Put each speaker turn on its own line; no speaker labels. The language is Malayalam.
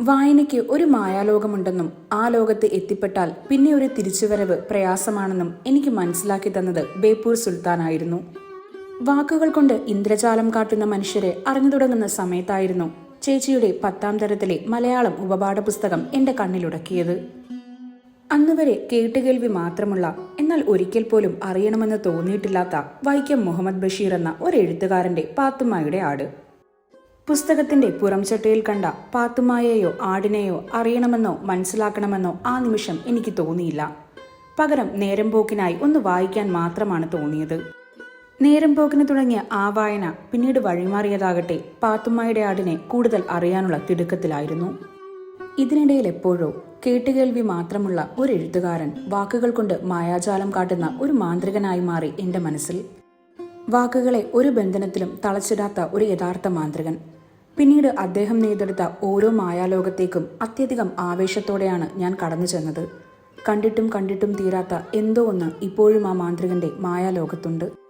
വായനയ്ക്ക് ഒരു മായാലോകമുണ്ടെന്നും ആ ലോകത്ത് എത്തിപ്പെട്ടാൽ പിന്നെ ഒരു തിരിച്ചുവരവ് പ്രയാസമാണെന്നും എനിക്ക് മനസ്സിലാക്കി തന്നത് ബേപ്പൂർ സുൽത്താനായിരുന്നു. വാക്കുകൾ കൊണ്ട് ഇന്ദ്രജാലം കാട്ടുന്ന മനുഷ്യരെ അറിഞ്ഞു തുടങ്ങുന്ന സമയത്തായിരുന്നു ചേച്ചിയുടെ പത്താം തരത്തിലെ മലയാളം ഉപപാഠ പുസ്തകം എന്റെ കണ്ണിലുടക്കിയത്. അന്നുവരെ കേട്ടുകേൾവി മാത്രമുള്ള എന്നാൽ ഒരിക്കൽ പോലും അറിയണമെന്ന് തോന്നിയിട്ടില്ലാത്ത വൈക്കം മുഹമ്മദ് ബഷീർ എന്ന ഒരു എഴുത്തുകാരന്റെ പാത്തുമ്മയുടെ ആട്. പുസ്തകത്തിന്റെ പുറംചട്ടയിൽ കണ്ട പാത്തുമായെയോ ആടിനെയോ അറിയണമെന്നോ മനസ്സിലാക്കണമെന്നോ ആ നിമിഷം എനിക്ക് തോന്നിയില്ല. പകരം നേരം പോക്കിനായി ഒന്ന് വായിക്കാൻ മാത്രമാണ് തോന്നിയത്. നേരം പോക്കിന് തുടങ്ങിയ ആ വായന പിന്നീട് വഴിമാറിയതാകട്ടെ പാത്തുമ്മയുടെ ആടിനെ കൂടുതൽ അറിയാനുള്ള തിടുക്കത്തിലായിരുന്നു. ഇതിനിടയിൽ എപ്പോഴോ കേട്ടുകേൾവി മാത്രമുള്ള ഒരു എഴുത്തുകാരൻ വാക്കുകൾ കൊണ്ട് മായാജാലം കാട്ടുന്ന ഒരു മാന്ത്രികനായി മാറി എന്റെ മനസ്സിൽ. വാക്കുകളെ ഒരു ബന്ധനത്തിലും തളച്ചിടാത്ത ഒരു യഥാർത്ഥ മാന്ത്രികൻ. പിന്നീട് അദ്ദേഹം നെയ്തെടുത്ത ഓരോ മായാലോകത്തേക്കും അത്യധികം ആവേശത്തോടെയാണ് ഞാൻ കടന്നു ചെന്നത്. കണ്ടിട്ടും കണ്ടിട്ടും തീരാത്ത എന്തോ ഒന്ന് ഇപ്പോഴും ആ മാന്ത്രികന്റെ മായാലോകത്തുണ്ട്.